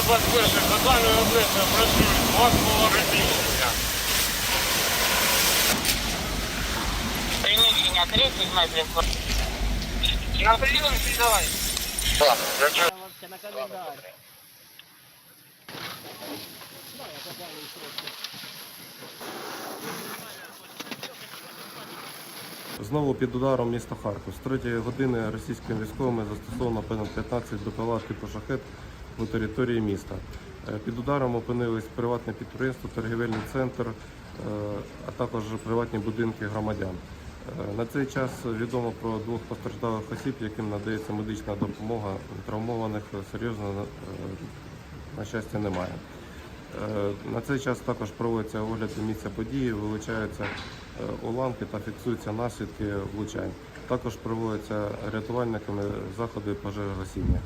121 питання обличчя працюють. Вас було приміщення. 30 метрів. На прийом давай. Так, я чую. Знову під ударом міста Харків. З 3 години російськими військовими застосовано понад 15 до палатки по шахет у території міста. Е, Під ударом опинились приватне підприємство, торгівельний центр, е, а також приватні будинки громадян. Е, На цей час відомо про двох постраждалих осіб, яким надається медична допомога. Травмованих серйозно на щастя немає. На цей час також проводиться огляд місця події, вилучаються уламки та фіксуються наслідки влучань. Також проводяться рятувальниками заходи пожежогасіння.